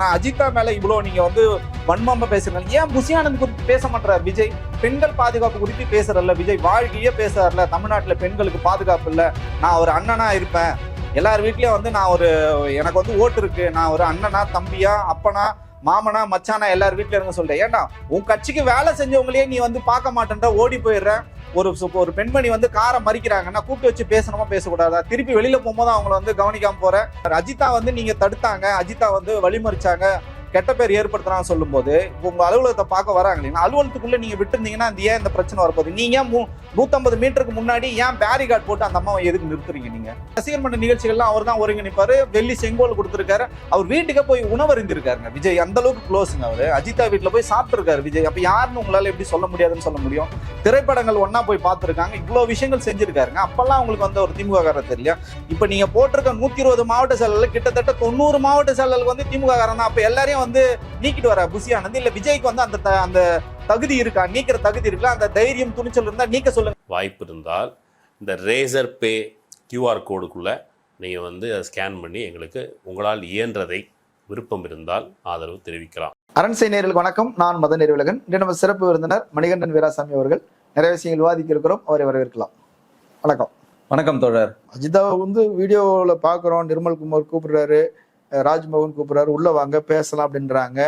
நான் அஜிதா மேல இவ்வளவு நீங்க வந்து வன்மமா பேசுறீங்க. ஏன் புசியானந்த் குறித்து பேச மாட்டார் விஜய்? பெண்கள் பாதுகாப்பு குறித்து பேசுறல்ல. விஜய் வாழ்க்கையே பேசுறாருல தமிழ்நாட்டுல பெண்களுக்கு பாதுகாப்பு இல்ல. நான் ஒரு அண்ணனா இருப்பேன். எல்லார் வீட்லயும் வந்து நான் ஒரு எனக்கு வந்து ஓட்டு இருக்கு. நான் ஒரு அண்ணனா தம்பியா அப்பனா மாமனா மச்சானா எல்லார் வீட்டில் இருங்க சொல்றேன். ஏன்டா உன் கட்சிக்கு வேலை செஞ்சவங்களையே நீ வந்து பார்க்க மாட்டேன்ற ஓடி போயிடுற. ஒரு சு- ஒரு பெண்மணி வந்து காரை மறிக்கிறாங்கன்னா கூப்பிட்டு வச்சு பேசணுமா பேசக்கூடாதா? திருப்பி வெளியில் போகும்போது அவங்கள வந்து கவனிக்காமல் போகிறேன் அஜிதா வந்து நீங்கள் தடுத்தாங்க. அஜிதா வந்து வழிமறிச்சாங்க. கெட்ட பேர் ஏற்படுத்துறான்னு சொல்லும்போது இப்போ உங்க அலுவலகத்தை பார்க்க வராங்க இல்லைங்களா அலுவலகத்துக்குள்ள நீங்க விட்டுருந்தீங்கன்னா அந்த ஏன் இந்த பிரச்சனை வரப்போகுது? நீங்க ஏன் மூ- நூத்தம்பது மீட்டருக்கு முன்னாடி ஏன் பேரிகார்ட் போட்டு அந்த அம்மாவை எதுக்கு நிறுத்துறீங்க நீங்க? ரசிகர் மன்ற நிகழ்ச்சிகள்லாம் அவர் தான் ஒருங்கிணைப்பாரு வெள்ளி செங்கோல் கொடுத்துருக்காரு. அவர் வீட்டுக்கே போய் உணவருந்திருக்காருங்க. விஜய் அந்த அளவுக்கு க்ளோஸுங்க அவர். அஜிதா வீட்டில் போய் சாப்பிட்டுருக்காரு விஜய். அப்ப யாருன்னு உங்களால எப்படி சொல்ல முடியாதுன்னு சொல்ல முடியும்? திரைப்படங்கள் ஒன்றா போய் பார்த்துருக்காங்க. இவ்வளவு விஷயங்கள் செஞ்சிருக்காருங்க. அப்பெல்லாம் உங்களுக்கு வந்து ஒரு திமுக காரர் தெரியல. இப்ப நீங்க போட்டிருக்க நூத்தி இருபது மாவட்ட செயலர்கள் கிட்டத்தட்ட தொண்ணூறு மாவட்ட செயலர்கள் வந்து திமுக காரன் தான். அப்ப எல்லாரையும் வந்து நீக்கிட்டு வர புசி ஆனந்த் இல்ல விஜய்க்கு வந்து அந்த த- அந்த தகுதி இருக்கா? நீக்கிற தகுதி இருக்கா அந்த தைரியம் துணிச்சல் இருந்தா நீக்க சொல்லுங்க வாய்ப்பு இருந்தால் இந்த ரேசர் பே கியூஆர் கோடுக்குள்ளே நீங்கள் வந்து அதை ஸ்கேன் பண்ணி எங்களுக்கு உங்களால் இயன்றதை விருப்பம் இருந்தால் ஆதரவு தெரிவிக்கலாம். அரண்சை நேயர்களுக்கு வணக்கம். நான் மத நெறிவுலகன் இன்று நம்ம சிறப்பு விருந்தினர் மணிகண்டன் வீராசாமி அவர்கள். நிறைய விஷயங்கள் விவாதிக்க இருக்கிறோம். அவரை வரவேற்கலாம். வணக்கம். வணக்கம் தோழர். அஜிதாவை வந்து வீடியோவில் பார்க்குறோம் நிர்மல்குமார் கூப்பிடுறாரு. அஹ் ராஜ்மோகன் கூப்பிடுறாரு உள்ள வாங்க பேசலாம் அப்படின்றாங்க.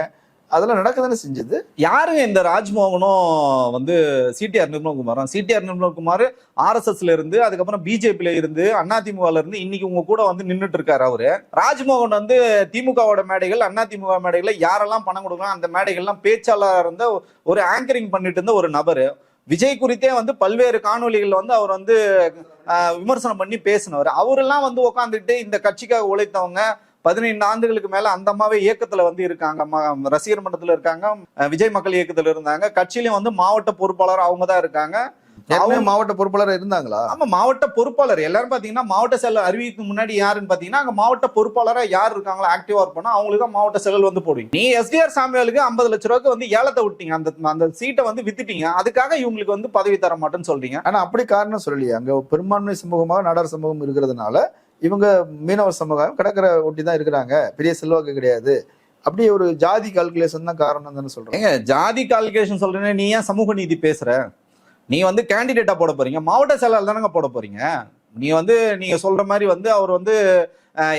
அதெல்லாம் நடக்குதுன்னு செஞ்சது? யாருங்க இந்த ராஜ்மோகனும் வந்து சிடிஆர் நிர்மல்குமாரும்? சிடிஆர் நிர்மல்குமார் ஆர்எஸ்எஸ்ல இருந்து அதுக்கப்புறம் பிஜேபியில இருந்து அதிமுகல இருந்து இன்னைக்கு உங்க கூட வந்து நின்றுட்டு இருக்காரு அவரு. ராஜ்மோகன் வந்து திமுகவோட மேடைகள் அதிமுக மேடைகள்ல யாரெல்லாம் பணம் கொடுக்கலாம் அந்த மேடைகள்லாம் பேச்சாளராக இருந்த ஒரு ஆங்கரிங் பண்ணிட்டு இருந்த ஒரு நபர். விஜய் குறித்தே வந்து பல்வேறு காணொளிகள் வந்து அவர் வந்து விமர்சனம் பண்ணி பேசினவர். அவரெல்லாம் வந்து உட்காந்துட்டு இந்த கட்சிக்காக உழைத்தவங்க பதினைந்து ஆண்டுகளுக்கு மேல அந்த அம்மாவே இயக்கத்துல வந்து இருக்காங்க. ரசிகர் மன்றத்துல இருக்காங்க. விஜய் மக்கள் இயக்கத்துல இருந்தாங்க. கட்சியிலயும் வந்து மாவட்ட பொறுப்பாளர் அவங்க தான் இருக்காங்க அவங்க- மாவட்ட பொறுப்பாளர் இருந்தாங்களா? ஆமா மாவட்ட பொறுப்பாளர். எல்லாரும் பாத்தீங்கன்னா மாவட்ட செயலர் அறிவிக்கு முன்னாடி யாருன்னு பாத்தீங்கன்னா அங்க மாவட்ட பொறுப்பாளரா யார் இருக்காங்களோ ஆக்டிவா இருப்போம் அவங்களுக்கு தான் மாவட்ட செயலர் வந்து போடுவீங்க. நீ எஸ்டிஆர் சாமியாளுக்கு ஐம்பது லட்ச ரூபாய்க்கு வந்து ஏலத்தை விட்டீங்க. அந்த அந்த சீட்டை வந்து வித்துட்டீங்க. அதுக்காக இவங்களுக்கு வந்து பதவி தர மாட்டேன்னு சொல்றீங்க. ஆனா அப்படி காரணம் சொல்லலையே. அங்க பெரும்பான்மை சமூகமாக நாடார் சமூகம் இருக்கிறதுனால இவங்க மீனவர் சமூகம் கடற்கரை ஒட்டி தான் இருக்கிறாங்க. பெரிய செல்வாக்கு கிடையாது. அப்படி ஒரு ஜாதி கால்குலேஷன் தான் காரணம் தானே சொல்றேன். ஏங்க ஜாதி கால்குலேஷன் சொல்றேன் நீ ஏன் சமூக நீதி பேசுற? நீ வந்து கேண்டிடேட்டா போட போறீங்க. மாவட்ட செயலாளர் தானங்க போட போறீங்க. நீ வந்து நீங்க சொல்ற மாதிரி வந்து அவர் வந்து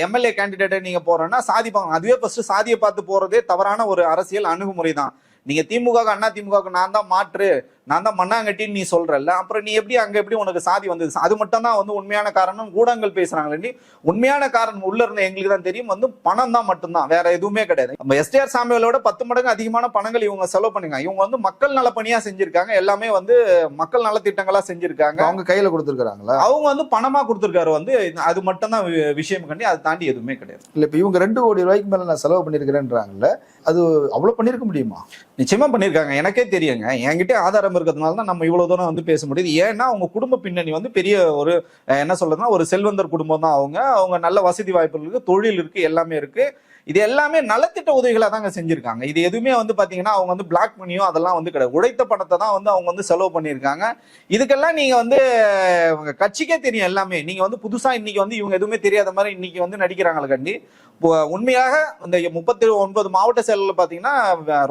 எம்எல்ஏ கேண்டிடேட்டை நீங்க போறேன்னா சாதி பா- அதுவே ஃபர்ஸ்ட் சாதியை பார்த்து போறதே தவறான ஒரு அரசியல் அணுகுமுறை தான் நீங்க திமுக அண்ணா திமுக நான் தான் மாற்று நான் தான் மண்ணாங்கட்டின்னு நீ சொல்றல்ல. அப்புறம் நீ எப்படி அங்க எப்படி உனக்கு சாதி வந்தது? அது மட்டும் தான் வந்து உண்மையான காரணம் ஊடகங்கள் பேசுறாங்களே உண்மையான காரணம் உள்ள இருந்த எங்களுக்கு தான் தெரியும். வந்து பணம் தான் மட்டும்தான் வேற எதுவுமே கிடையாது. நம்ம எஸ்டிஆர் சாமியோட பத்து மடங்கு அதிகமான பணங்கள் இவங்க செலவு பண்ணுங்க இவங்க வந்து மக்கள் நல பணியா செஞ்சிருக்காங்க. எல்லாமே வந்து மக்கள் நலத்திட்டங்களா செஞ்சிருக்காங்க. அவங்க கையில கொடுத்துருக்காங்களா அவங்க வந்து பணமா கொடுத்திருக்காரு வந்து அது மட்டும் தான் விஷயம் கண்டி அதை தாண்டி எதுவுமே கிடையாது. இல்ல இப்ப இவங்க ரெண்டு கோடி ரூபாய்க்கு மேல நான் செலவு பண்ணிருக்கிறேன்றாங்கல்ல அது அவ்வளவு பண்ணிருக்க முடியுமா? நிச்சயமா பண்ணியிருக்காங்க எனக்கே தெரியுங்க. என்கிட்ட ஆதாரம் இருக்கிறதுனால தான் நம்ம இவ்வளவு தூரம் வந்து பேச முடியுது. ஏன்னா அவங்க குடும்ப பின்னணி வந்து பெரிய ஒரு என்ன சொல்றதுன்னா ஒரு செல்வந்தர் குடும்பம் தான் அவங்க. அவங்க நல்ல வசதி வாய்ப்புகள் இருக்கு தொழில் இருக்கு எல்லாமே இருக்கு. இது எல்லாமே நலத்திட்ட உதவிகளாக தாங்க செஞ்சிருக்காங்க. இது எதுவுமே வந்து பார்த்தீங்கன்னா அவங்க வந்து பிளாக் மணியோ அதெல்லாம் வந்து கிடையாது. உழைத்த பணத்தை தான் வந்து அவங்க வந்து செலவு பண்ணியிருக்காங்க இதுக்கெல்லாம் நீங்கள் வந்து உங்கள் கட்சிக்கே தெரியும் எல்லாமே. நீங்கள் வந்து புதுசாக இன்னைக்கு வந்து இவங்க எதுவுமே தெரியாத மாதிரி இன்னைக்கு வந்து நடிக்கிறாங்களே கண்டி. இப்போ உண்மையாக இந்த முப்பத்தி ஒன்பது மாவட்ட செயலில் பார்த்தீங்கன்னா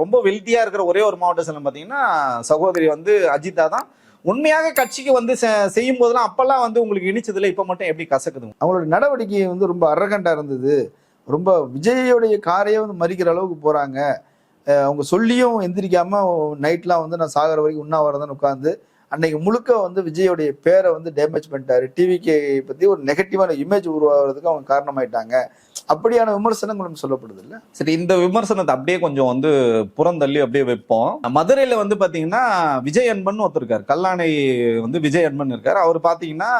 ரொம்ப வெல்த்தியாக வெல்த்தியா இருக்கிற ஒரே ஒரு மாவட்ட செல்லம் பார்த்தீங்கன்னா சகோதரி வந்து அஜிதா தான். உண்மையாக கட்சிக்கு வந்து செய்யும் போதெல்லாம் அப்பெல்லாம் வந்து உங்களுக்கு இனிச்சதுல இப்போ மட்டும் எப்படி கசக்குது? அவங்களோட நடவடிக்கை வந்து ரொம்ப அரகண்டாக இருந்தது. ரொம்ப விஜயோடைய காரையே வந்து மறிக்கிற அளவுக்கு போகிறாங்க அவங்க சொல்லியும் எந்திரிக்காமல் நைட்லாம் வந்து நான் சாகர வரைக்கும் உண்ணாவிரதம் உட்காந்து அன்னைக்கு முழுக்க வந்து விஜயோடைய பேரை வந்து டேமேஜ் பண்ணிட்டாரு. டிவிகே பத்தி ஒரு நெகட்டிவான இமேஜ் உருவாகிறதுக்கு அவங்க காரணமாயிட்டாங்க. அப்படியான விமர்சனங்களும் சொல்லப்படுது இல்ல? சரி இந்த விமர்சனத்தை அப்படியே கொஞ்சம் வந்து புறந்தள்ளி அப்படியே வைப்போம். மதுரையில வந்து பாத்தீங்கன்னா விஜய் அன்பன் ஒருத்தர் இருக்காரு. கல்லாணை வந்து விஜய் அன்பன் இருக்காரு. அவர் பாத்தீங்கன்னா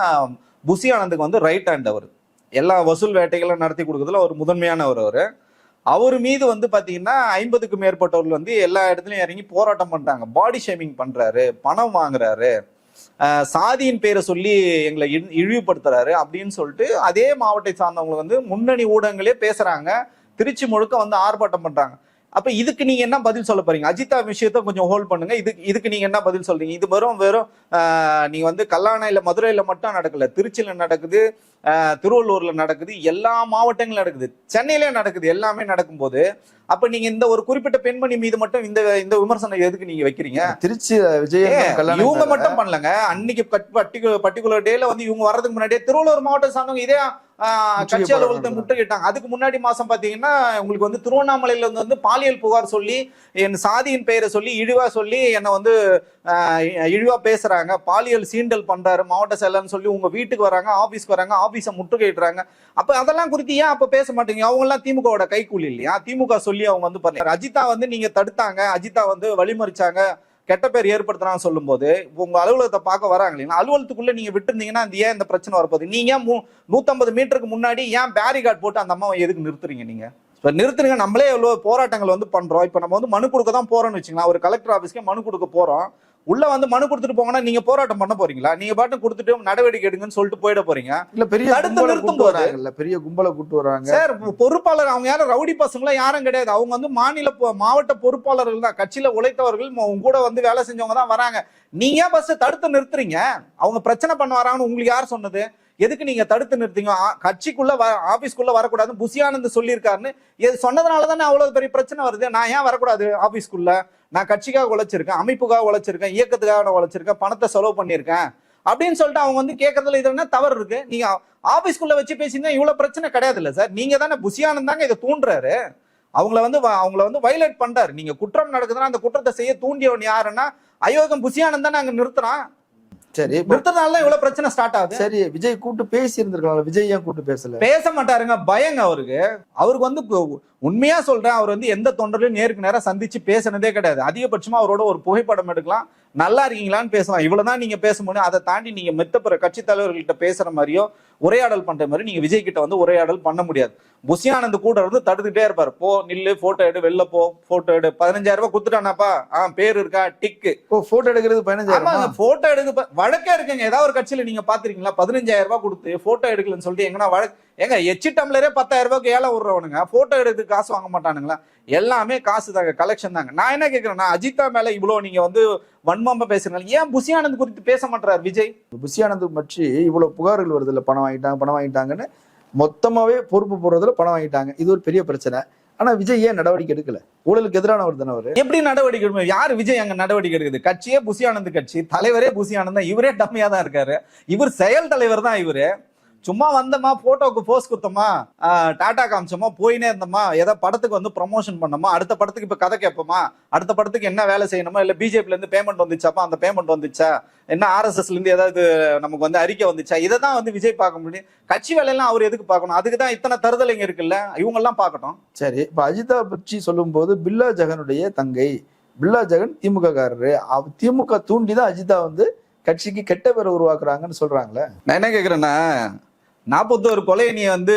புசி ஆனந்துக்கு வந்து ரைட் ஹேண்ட் அவர். எல்லா வசூல் வேட்டைகளும் நடத்தி கொடுக்கறதுல அவர் முதன்மையானவர் அவர். அவர் மீது வந்து பார்த்தீங்கன்னா ஐம்பதுக்கு மேற்பட்டவர்கள் வந்து எல்லா இடத்துலையும் இறங்கி போராட்டம் பண்ணுறாங்க பாடி ஷேமிங் பண்ணுறாரு பணம் வாங்குறாரு சாதியின் பேரை சொல்லி எங்களை இழிவுபடுத்துறாரு அப்படின்னு சொல்லிட்டு அதே மாவட்டத்தை சார்ந்தவங்க வந்து முன்னணி ஊடகங்களே பேசுறாங்க. திருச்சி முழுக்க வந்து ஆர்ப்பாட்டம் பண்றாங்க. அப்ப இதுக்கு நீங்க என்ன பதில் சொல்ல போறீங்க? அஜிதா விஷயத்த கொஞ்சம் ஹோல்ட் பண்ணுங்க. இதுக்கு இதுக்கு நீங்க என்ன பதில் சொல்றீங்க? இது வெறும் வெறும் நீங்க வந்து கல்லாணையில மதுரையில மட்டும் நடக்கல. திருச்சியில நடக்குது. திருவள்ளூர்ல நடக்குது எல்லா மாவட்டங்களும் நடக்குது. சென்னையிலே நடக்குது எல்லாமே நடக்கும்போது அப்ப நீங்க இந்த ஒரு குறிப்பிட்ட பெண்மணி மீது மட்டும் இந்த இந்த விமர்சனம் எதுக்கு நீங்க வைக்கிறீங்க? திருச்சி கல்யாணம் இவங்க மட்டும் பண்ணலங்க. அன்னைக்கு பர்டிகுலர் டேல வந்து இவங்க வர்றதுக்கு முன்னாடியே திருவள்ளூர் மாவட்டம் சார்ந்தவங்க இதே கட்சி அலுவலகத்தை முற்றுகிட்டாங்க அதுக்கு முன்னாடி மாசம் பாத்தீங்கன்னா உங்களுக்கு வந்து திருவண்ணாமலையில இருந்து வந்து பாலியல் புகார் சொல்லி என் சாதியின் பெயரை சொல்லி இழிவா சொல்லி என்னை வந்து இழிவா பேசுறாங்க. பாலியல் சீண்டல் பண்றாரு மாவட்ட செயலர்னு சொல்லி உங்க வீட்டுக்கு வராங்க ஆபீஸ்க்கு வராங்க ஆபீஸை முற்றுகையிடுறாங்க அப்ப அதெல்லாம் குறித்து ஏன் அப்ப பேச மாட்டீங்க? அவங்க எல்லாம் திமுகவோட கைக்கூலி இல்லையா? திமுக சொல்லி அவங்க வந்து பண்ணி அஜிதா வந்து நீங்க தடுத்தாங்க அஜிதா வந்து வழிமறிச்சாங்க கெட்ட பேர் ஏற்படுத்துறான்னு சொல்லும்போது இப்ப உங்க அலுவலகத்தை பார்க்க வராங்க இல்லைங்களா அலுவலகத்துக்குள்ள நீங்க விட்டுருந்தீங்கன்னா ஏன் இந்த பிரச்சனை வரப்போகுது? நீங்க ஏன் மூ- நூத்தம்பது மீட்டருக்கு முன்னாடி ஏன் பேரிகார்ட் போட்டு அந்த அம்மாவை எதுக்கு நிறுத்துறீங்க நீங்க? இப்போ நிறுத்துறீங்க நம்மளே எவ்வளோ போராட்டங்கள் வந்து பண்ணுறோம் இப்போ நம்ம வந்து மனு கொடுக்க தான் போகிறோம்னு வச்சுக்கலாம் ஒரு கலெக்டர் ஆஃபீஸ்க்கே மனு கொடுக்க போகிறோம் உள்ள வந்து மனு கொடுத்துட்டு போங்கன்னா நீங்க போராட்டம் பண்ண போறீங்களா? நீங்க பாட்டு கொடுத்துட்டு நடவடிக்கை எடுங்கன்னு சொல்லிட்டு போயிட போறீங்க? இல்ல பெரிய தடுத்து கும்பலை நிறுத்தும் போது. வராங்கல்ல பெரிய கும்பலை கூட்டு வராங்க. சார் பொறுப்பாளர் அவங்க யாரும் ரவுடி பசங்களா யாரும் கிடையாது. அவங்க வந்து மாநில மாவட்ட பொறுப்பாளர்கள் தான். கட்சியில உழைத்தவர்கள் உங்க கூட வந்து வேலை செஞ்சவங்க தான் வராங்க. நீங்க ஏன் பஸ் தடுத்து நிறுத்துறீங்க? அவங்க பிரச்சனை பண்ண வராங்கன்னு உங்களுக்கு யார் சொன்னது? எதுக்கு நீங்க தடுத்து நிறுத்தீங்க? கட்சிக்குள்ள ஆபீஸ்க்குள்ள வரக்கூடாதுன்னு புசியானந்த் சொல்லியிருக்காருன்னு. சொன்னதுனால தானே அவ்வளவு பெரிய பிரச்சனை வருது? நான் ஏன் வரக்கூடாது ஆபீஸ்க்குள்ள? நான் கட்சிக்காக உழைச்சிருக்கேன் அமைப்புக்காக உழைச்சிருக்கேன் இயக்கத்துக்காக நான் உழைச்சிருக்கேன் பணத்தை செலவு பண்ணியிருக்கேன் அப்படின்னு சொல்லிட்டு அவங்க வந்து கேட்கறதுல இது என்ன தவறு இருக்கு? நீங்க ஆபீஸ்க்குள்ள வச்சு பேசியிருந்தா இவ்வளவு பிரச்சனை கிடையாது இல்ல சார்? நீங்க தானே புசியானந்த் தாங்க இதை தூண்டுறாரு. அவங்கள வந்து அவங்கள வந்து வயலேட் பண்றாரு நீங்க குற்றம் நடக்குதுன்னா அந்த குற்றத்தை செய்ய தூண்டியவன் யாருன்னா அயோகம் புசியானந்த் தானே அங்க நிறுத்துறான். சரி தான் இவ்வளவு பிரச்சனை ஸ்டார்ட் ஆகுது. சரி விஜய் கூட்டு பேசி இருந்திருக்கலாம் விஜய் ஏன் கூட்டு பேசல? பேச மாட்டாருங்க. பயங்க அவருக்கு. அவருக்கு வந்து உண்மையா சொல்றேன் அவர் வந்து எந்த தொண்டரையும் நேருக்கு நேரா சந்திச்சு பேசினதே கிடையாது. அதிகபட்சமா அவரோட ஒரு புகைப்படம் எடுக்கலாம். நல்லா இருக்கீங்களான்னு பேசலாம். இவ்வளவுதான் நீங்க பேச முடியும். அதை தாண்டி நீங்க மெத்தப்புற கட்சி தலைவர்கள்ட்ட பேசுற மாதிரியோ உரையாடல் பண்ற மாதிரி நீங்க விஜய் கிட்ட வந்து உரையாடல் பண்ண முடியாது. புசியானந்த் கூட இருந்து தடுத்துட்டே இருப்பாரு. போ நில்லு போட்டோ எடு வெளில போ போட்டோ எடு. பதினஞ்சாயிரம் ரூபாய் குத்துட்டானாப்பா ஆ பேர் இருக்கா? டிக்கு போட்டோ எடுக்கிறது பதினஞ்சாயிரம் போட்டோ எடுக்க வழக்கே இருக்குங்க. ஏதாவது ஒரு கட்சியில நீங்க பாத்திருக்கீங்களா? பதினஞ்சாயிரம் ரூபாய் கொடுத்து போட்டோ எடுக்கலன்னு சொல்லிட்டு எங்கன்னா வழக்கு ஏங்க எச்சி டம்ளரே பத்தாயிரம் ரூபாய்க்கு ஏழை விடுறவனுங்க. போட்டோ எடுக்கிறதுக்கு காசு வாங்க மாட்டானுங்களா? எல்லாமே காசு தாங்க கலெக்ஷன் தாங்க. நான் என்ன கேக்குறேன்னா அஜிதா மேல இவ்வளவு நீங்க வந்து வன்மமா பேசுறீங்க ஏன் புசியானந்த் குறித்து பேச மாட்டாரு விஜய்? புசியானந்த் பற்றி இவ்வளவு புகார்கள் வருது இல்ல பணம் வாங்கிட்டாங்க பணம் வாங்கிட்டாங்கன்னு. மொத்தமாவே பொறுப்பு போடுறதுல பணம் வாங்கிட்டாங்க. இது ஒரு பெரிய பிரச்சனை. ஆனா விஜய் ஏன் நடவடிக்கை எடுக்கல? ஊழலுக்கு எதிரானவர் தானே அவரு. எப்படி நடவடிக்கை எடுக்கணும்? யாரு விஜய் அங்க நடவடிக்கை எடுக்குது? கட்சியே புசியானந்த் கட்சி தலைவரே புசியானந்த் இவரே டம்மியா தான் இருக்காரு. இவர் செயல் தலைவர் தான் இவரு. சும்மா வந்தோமா போட்டோக்கு போஸ் குத்தோமா ஆஹ், டாடா காமிச்சோமா போயினே இருந்தோமா ஏதோ படத்துக்கு வந்து ப்ரமோஷன் பண்ணோமா அடுத்த படத்துக்கு இப்ப கதை கேட்போமா அடுத்த படத்துக்கு என்ன வேலை செய்யணுமா இல்ல பிஜேபில இருந்து பேமெண்ட் வந்துச்சாப்பா அந்த பேமெண்ட் வந்துச்சா என்ன ஆர்எஸ்எஸ்ல இருந்து ஏதாவது நமக்கு வந்து அறிக்கை வந்துச்சா இதை தான் வந்து விஜய் பார்க்க முடியும். கட்சி வேலையெல்லாம் அவர் எதுக்கு பார்க்கணும்? அதுக்கு தான் இத்தனை தருதலைங்க இருக்குல்ல இவங்க எல்லாம் பார்க்கட்டும். சரி இப்ப அஜிதா பற்றி சொல்லும்போது பில்லா ஜெகனுடைய தங்கை பில்லா ஜெகன் திமுக காரரு அவ- திமுக தூண்டி தான் அஜிதா வந்து கட்சிக்கு கெட்ட பேரை உருவாக்குறாங்கன்னு சொல்றாங்களே. நான் என்ன கேக்குறேன்னா நாற்பத்தோரு கொலையை நீ வந்து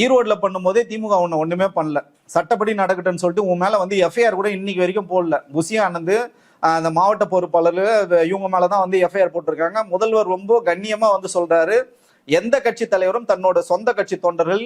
ஈரோடில் பண்ணும்போதே திமுக ஒன்று ஒன்றுமே பண்ணல. சட்டப்படி நடக்கட்டும்னு சொல்லிட்டு உன் மேலே வந்து எஃப்ஐஆர் கூட இன்னைக்கு வரைக்கும் போடல. புசி ஆனந்து அந்த மாவட்ட பொறுப்பாளர் இவங்க மேலே தான் வந்து எஃப்ஐஆர் போட்டிருக்காங்க. முதல்வர் ரொம்ப கண்ணியமாக வந்து சொல்கிறாரு எந்த கட்சி தலைவரும் தன்னோட சொந்த கட்சி தொண்டர்கள்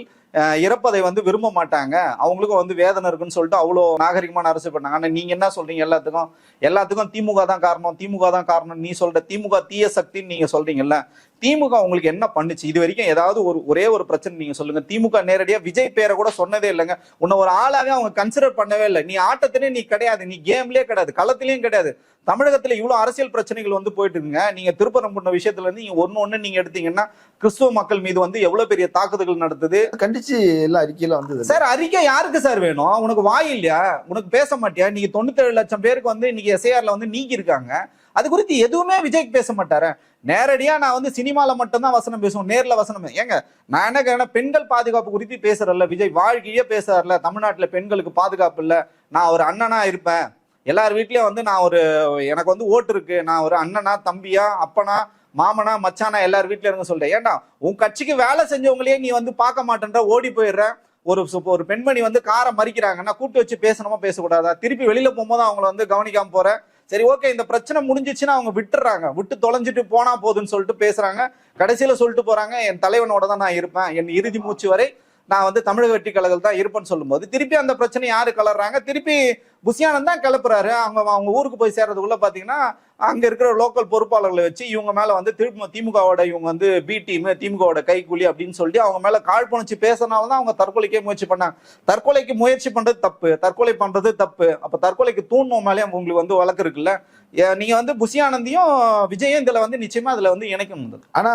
இறப்பதை வந்து விரும்ப மாட்டாங்க. அவங்களுக்கும் வந்து வேதனை இருக்குன்னு சொல்லிட்டு அவ்வளோ நாகரிகமான அரசு பண்ணாங்க. ஆனால் நீங்கள் என்ன சொல்கிறீங்க எல்லாத்துக்கும் எல்லாத்துக்கும் திமுக தான் காரணம் திமுக தான் காரணம். நீ சொல்கிற திமுக தீய சக்தின்னு நீங்கள் சொல்கிறீங்கல்ல திமுக உங்களுக்கு என்ன பண்ணுச்சு? இது வரைக்கும் ஏதாவது ஒரு ஒரே ஒரு பிரச்சனை நீங்கள் சொல்லுங்கள் திமுக நேரடியாக விஜய் பேரை கூட சொன்னதே இல்லைங்க. உன்னை ஒரு ஆளாவே அவங்க கன்சிடர் பண்ணவே இல்லை. நீ ஆட்டத்திலே நீ கிடையாது. நீ கேம்லேயே கிடையாது. களத்திலையும் கிடையாது. தமிழகத்தில் இவ்வளோ அரசியல் பிரச்சனைகள் வந்து போயிட்டு இருக்குங்க. நீங்கள் திருப்பரம் பண்ண விஷயத்துல இருந்து நீங்க ஒன்று ஒண்ணு எடுத்தீங்கன்னா கிறிஸ்துவ மக்கள் மீது வந்து எவ்வளோ பெரிய தாக்குதல்கள் நடத்துது கண்டிச்சு எல்லாம் அறிக்கையில வந்தது சார் அறிக்கை யாருக்கு சார் வேணும்? உனக்கு வாய் இல்லையா? உனக்கு பேச மாட்டியா? நீங்க தொண்ணூத்தேழு லட்சம் பேருக்கு வந்து இன்னைக்கு எஸ்ஐஆர்ல வந்து நீக்கி இருக்காங்க அது குறித்து எதுவுமே விஜய்க்கு பேச மாட்டாரு. நேரடியா நான் வந்து சினிமால மட்டும்தான் வசனம் பேசுவோம் நேர்ல வசனம் ஏங்க நான் என்ன கேக்குறேன்னா பெண்கள் பாதுகாப்பு குறித்து பேசுறல்ல விஜய் வாழ்க்கையே பேசுறாருல. தமிழ்நாட்டுல பெண்களுக்கு பாதுகாப்பு இல்ல. நான் ஒரு அண்ணனா இருப்பேன். எல்லார் வீட்லயும் வந்து நான் ஒரு எனக்கு வந்து ஓட்டு இருக்கு. நான் ஒரு அண்ணனா தம்பியா அப்பனா மாமனா மச்சானா எல்லார் வீட்லயும் இருங்க சொல்றேன். ஏன்டா உன் கட்சிக்கு வேலை செஞ்சவங்களையே நீ வந்து பார்க்க மாட்டேன்ற ஓடி போயிடுற. ஒரு ஒரு பெண்மணி வந்து காரை மறிக்கிறாங்கன்னா கூட்டி வச்சு பேசணுமா பேசக்கூடாதா? திருப்பி வெளியில போகும்போது அவங்கள வந்து கவனிக்காம போற. சரி ஓகே இந்த பிரச்சனை முடிஞ்சிச்சுன்னா அவங்க விட்டுறாங்க. விட்டு தொலைஞ்சிட்டு போனா போதுன்னு சொல்லிட்டு பேசுறாங்க. கடைசியில சொல்லிட்டு போறாங்க என் தலைவனோட தான் நான் இருப்பேன். என் இறுதி மூச்சு வரை நான் வந்து தமிழக வெற்றி கழகம் தான் இருப்பேன்னு சொல்லும்போது திருப்பி அந்த பிரச்சனை யாரு கலர்றாங்க? திருப்பி புசியானந்த் தான் கிளப்புறாரு. அவங்க அவங்க ஊருக்கு போய் சேர்றதுக்குள்ள பாத்தீங்கன்னா அங்க இருக்கிற லோக்கல் பொறுப்பாளர்களை வச்சு இவங்க மேல வந்து திரும்ப திமுகவோட இவங்க வந்து பி டீம் திமுகவோட கைக்கூலி அப்படின்னு சொல்லிட்டு அவங்க மேல காழ்ப்புணர்ச்சி பேசுறதுனால தான் அவங்க தற்கொலைக்கே முயற்சி பண்ணாங்க. தற்கொலைக்கு முயற்சி பண்றது தப்பு. தற்கொலை பண்றது தப்பு. அப்ப தற்கொலைக்கு தூண்மம் மேலே உங்களுக்கு வந்து வழக்கு இருக்குல்ல? ஏ, நீங்க வந்து புசியானந்தையும் விஜயும் இதுல வந்து நிச்சயமா அதுல வந்து இணைக்கணும் ஆனா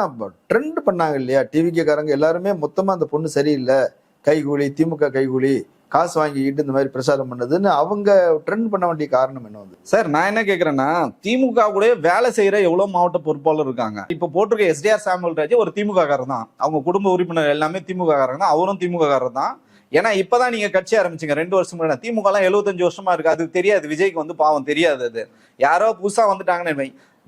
ட்ரெண்ட் பண்ணாங்க இல்லையா? டிவிகே காரங்க எல்லாருமே மொத்தமா அந்த பொண்ணு சரியில்லை. கைகூலி திமுக கைகூலி காசு வாங்கிக்கிட்டு இந்த மாதிரி பிரச்சாரம் பண்ணதுன்னு அவங்க ட்ரெண்ட் பண்ண வேண்டிய காரணம் என்ன வந்து? சார் நான் என்ன கேட்குறேன்னா திமுக கூட வேலை செய்யற எவ்வளவு மாவட்ட பொறுப்பாளர் இருக்காங்க. இப்ப போட்டிருக்க எஸ்டிஆர் சாமுவல் ராஜ் ஒரு திமுக காரர் தான். அவங்க குடும்ப உறுப்பினர் எல்லாமே திமுககாரங்க தான். அவரும் திமுக காரர் தான். ஏன்னா இப்பதான் நீங்க கட்சி ஆரம்பிச்சிங்க. ரெண்டு வருஷம் முன்னாடி திமுக எல்லாம் எழுபத்தஞ்சு வருஷமா இருக்கு. அது தெரியாது. விஜய்க்கு வந்து பாவம் தெரியாது அது. யாரோ புதுசா வந்துட்டாங்கன்னு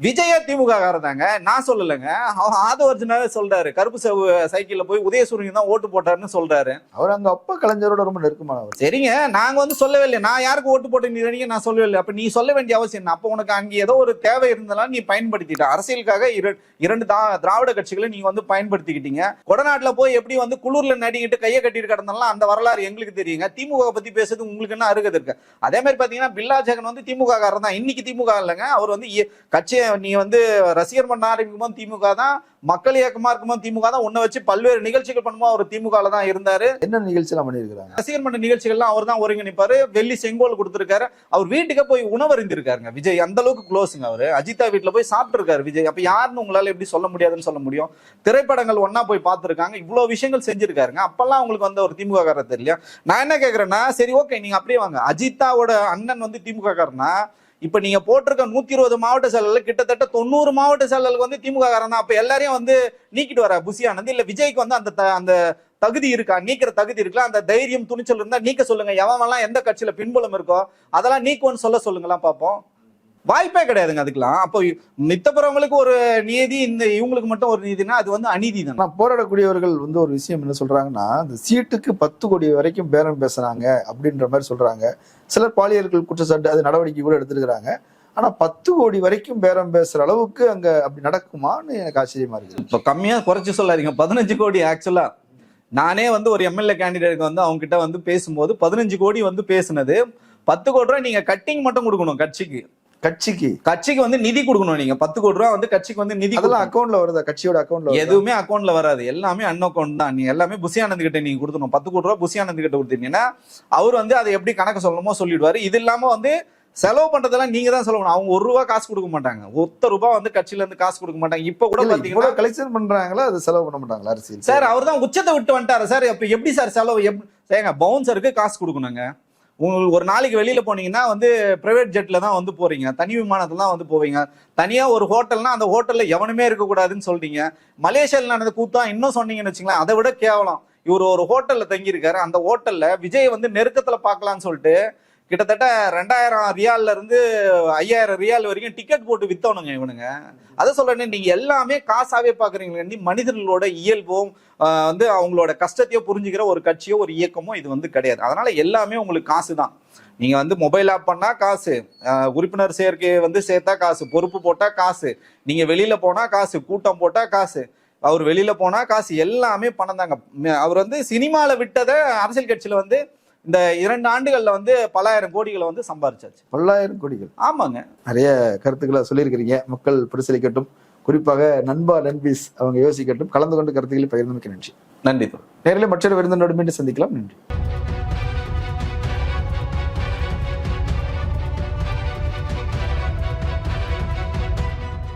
விஜய திமுக காரதாங்க நான் சொல்லலைங்க. அவன் ஆதவர்ஜனாவே சொல்றாரு. கருப்பு செவ் சைக்கிள்ல போய் உதயசூரியன் தான் ஓட்டு போட்டாருன்னு சொல்றாரு. அவர் அங்க அப்பா கலைஞரோட ரொம்ப நெருக்கமானவர் சரிங்க. நாங்க வந்து சொல்லவே இல்லை நான் யாருக்கு ஓட்டு போட்டு நீ நான் சொல்லவே இல்லை அப்ப நீ சொல்ல வேண்டிய அவசியம் என்ன? அப்ப உனக்கு அங்க ஏதோ ஒரு தேவை இருந்தாலும் நீ பயன்படுத்திட்ட அரசியலுக்காக இர- இரண்டு திராவிட கட்சிகளை நீங்க வந்து பயன்படுத்திக்கிட்டீங்க. கொடநாட்டுல போய் எப்படி வந்து குளூர்ல நடிக்கிட்டு கையை கட்டிட்டு கிடந்தாலும் அந்த வரலாறு எங்களுக்கு தெரியுங்க. திமுக பத்தி பேசுறது உங்களுக்கு என்ன அருகது இருக்கு? அதே மாதிரி பாத்தீங்கன்னா பில்லா ஜெகன் வந்து திமுக காரன் தான் இன்னைக்கு திமுக இல்லைங்க. அவர் வந்து கட்சியை நீ வந்து ரசிகர் பண்ண ஆரம்பிக்கும் போது திமுக தான் மக்கள் இயக்கமா இருக்கும்போது திமுக தான் உன்னை வச்சு பல்வேறு நிகழ்ச்சிகள் பண்ணும்போது அவர் திமுக தான் இருந்தாரு. என்ன நிகழ்ச்சி எல்லாம் பண்ணியிருக்கிறாங்க? ரசிகர் மன்ற நிகழ்ச்சிகள்லாம் அவர் தான் ஒருங்கிணைப்பாரு. வெள்ளி செங்கோல் கொடுத்திருக்காரு. அவர் வீட்டுக்கே போய் உணவருந்திருக்காருங்க. விஜய் அந்த அளவுக்கு க்ளோஸுங்க அவரு. அஜிதா வீட்டுல போய் சாப்பிட்டிருக்காரு விஜய். அப்ப யாருன்னு உங்களால எப்படி சொல்ல முடியாதுன்னு சொல்ல முடியும். திரைப்படங்கள் ஒண்ணா போய் பார்த்திருக்காங்க. இவ்வளவு விஷயங்கள் செஞ்சிருக்காருங்க. அப்பெல்லாம் உங்களுக்கு வந்து ஒரு திமுக காரர் தெரியல நான் என்ன கேக்குறேன்னா சரி ஓகே நீங்க அப்படியே வாங்க. அஜிதாவோட அண்ணன் வந்து திமுக காரனா இப்ப நீங்க போட்டிருக்க நூத்தி இருபது மாவட்ட செயலர்கள் கிட்டத்தட்ட தொண்ணூறு மாவட்ட செயலர்களுக்கு வந்து திமுக காரன் தான். அப்ப எல்லாரையும் வந்து நீக்கிட்டு வர புசி இல்லை இல்ல விஜய்க்கு வந்து அந்த த- அந்த தகுதி இருக்கா? நீக்கிற தகுதி இருக்கா அந்த தைரியம் துணிச்சல் இருந்தா நீக்க சொல்லுங்க. எவன்லாம் எந்த கட்சியில பின்புலம் இருக்கோ அதெல்லாம் நீக்குவோன்னு சொல்ல சொல்லுங்களாம் பார்ப்போம் வாய்ப்பே கிடையாதுங்க அதுக்கெல்லாம். அப்போ மித்தப்புறவங்களுக்கு ஒரு நீதி இந்த இவங்களுக்கு மட்டும் ஒரு நீதினா அது வந்து அநீதி தான். ஆனா போராடக்கூடியவர்கள் வந்து ஒரு விஷயம் என்ன சொல்றாங்கன்னா இந்த சீட்டுக்கு பத்து கோடி வரைக்கும் பேரம் பேசுறாங்க அப்படின்ற மாதிரி சொல்றாங்க. சிலர் பாலியல்கள் குற்றச்சாட்டு அது நடவடிக்கை கூட எடுத்திருக்கிறாங்க. ஆனா பத்து கோடி வரைக்கும் பேரம் பேசுற அளவுக்கு அங்க அப்படி நடக்குமான்னு எனக்கு ஆச்சரியமா இருக்குது இப்போ கம்மியா குறைச்சு சொல்லாதீங்க. பதினஞ்சு கோடி ஆக்சுவலா நானே வந்து ஒரு எம்எல்ஏ கேண்டிடேட்க்கு வந்து அவங்க கிட்ட வந்து பேசும்போது பதினஞ்சு கோடி வந்து பேசுனது. பத்து கோடி ரூபாய் நீங்க கட்டிங் மட்டும் கொடுக்கணும் கட்சிக்கு. கட்சிக்கு. கட்சிக்கு வந்து நிதி கொடுக்கணும் நீங்க. பத்து கோடி ரூபாய் வந்து கட்சிக்கு வந்து நிதி அதெல்லாம். அக்கௌண்ட்ல வருதா? கட்சியோட அக்கௌண்ட்ல? எதுவுமே அக்கௌண்ட்ல வராது. எல்லாமே அன் அக்கௌண்ட் தான். நீங்க எல்லாமே புசி ஆனந்த் கிட்ட நீங்க கொடுக்கணும் பத்து கோடி ரூபாய் புசி ஆனந்த் கிட்ட கொடுத்தீங்கன்னா அவர் வந்து அதை எப்படி கணக்கு சொல்லணுமோ சொல்லிடுவாரு. இது இல்லாம வந்து செலவு பண்றதெல்லாம் நீங்க தான் சொல்லணும் அவங்க ஒரு ரூபா காசு கொடுக்க மாட்டாங்க. ஒத்த ரூபாய் வந்து கட்சியில இருந்து காசு கொடுக்க மாட்டாங்க. இப்ப கூட பாத்தீங்கன்னா கலெக்ஷன் பண்றாங்களா? அது செலவு பண்ண மாட்டாங்களா அரசியல்? சார் அவர் தான் உச்சத்தை விட்டு வந்துட்டாரு. சார் அப்ப எப்படி சார் செலவு? எப் ஏங்க பவுன்சருக்கு காசு கொடுக்கணுங்க. உங்களுக்கு ஒரு நாளைக்கு வெளியில போனீங்கன்னா வந்து பிரைவேட் ஜெட்ல தான் வந்து போறீங்க. தனி விமானத்துல தான் வந்து போவீங்க. தனியா ஒரு ஹோட்டல்னா அந்த ஹோட்டல்ல எவனுமே இருக்க கூடாதுன்னு சொல்றீங்க. மலேசியால நடந்த கூத்தா இன்னும் சொன்னீங்கன்னு வச்சுங்களேன் அதை விட கேவலம். இவர் ஒரு ஹோட்டல்ல தங்கியிருக்காரு. அந்த ஹோட்டல்ல விஜய் வந்து நெருக்கத்துல பாக்கலாம்னு சொல்லிட்டு கிட்டத்தட்ட ரெண்டாயிரம் ரியால்ல இருந்து ஐயாயிரம் ரியால் வரைக்கும் டிக்கெட் போட்டு வித்தவனுங்க இவனுங்க. அதை சொல்றேன் நீங்க எல்லாமே காசாவே பாக்குறீங்களே மனிதர்களோட இயல்பும் வந்து அவங்களோட கஷ்டத்தையோ புரிஞ்சுக்கிற ஒரு கட்சியோ ஒரு இயக்கமோ இது வந்து கிடையாது. அதனால எல்லாமே உங்களுக்கு காசு தான் நீங்க வந்து மொபைல் ஆப் பண்ணா காசு உறுப்பினர் சேர்க்கை வந்து சேர்த்தா காசு பொறுப்பு போட்டா காசு நீங்க வெளியில போனா காசு கூட்டம் போட்டா காசு அவர் வெளியில போனா காசு எல்லாமே பணம் தாங்க அவர் வந்து சினிமாவில் விட்டதை அரசியல் கட்சியில வந்து இந்த இரண்டு ஆண்டுகள்ல வந்து பலாயிரம் கோடிகளை வந்து சம்பாரிச்சாச்சு. பல்லாயிரம் கோடிகள். ஆமாங்க. நிறைய கருத்துக்களை சொல்லியிருக்கிறீங்க. மக்கள் பரிசீலிக்கட்டும் குறிப்பாக நண்பா நண்பீஸ் அவங்க யோசிக்கட்டும். கலந்து கொண்டு கருத்துக்களை பகிர்ந்தமைக்க நன்றி. நன்றி. நேரில் மற்றொரு விருந்தினோடு மீண்டும் சந்திக்கலாம். நன்றி.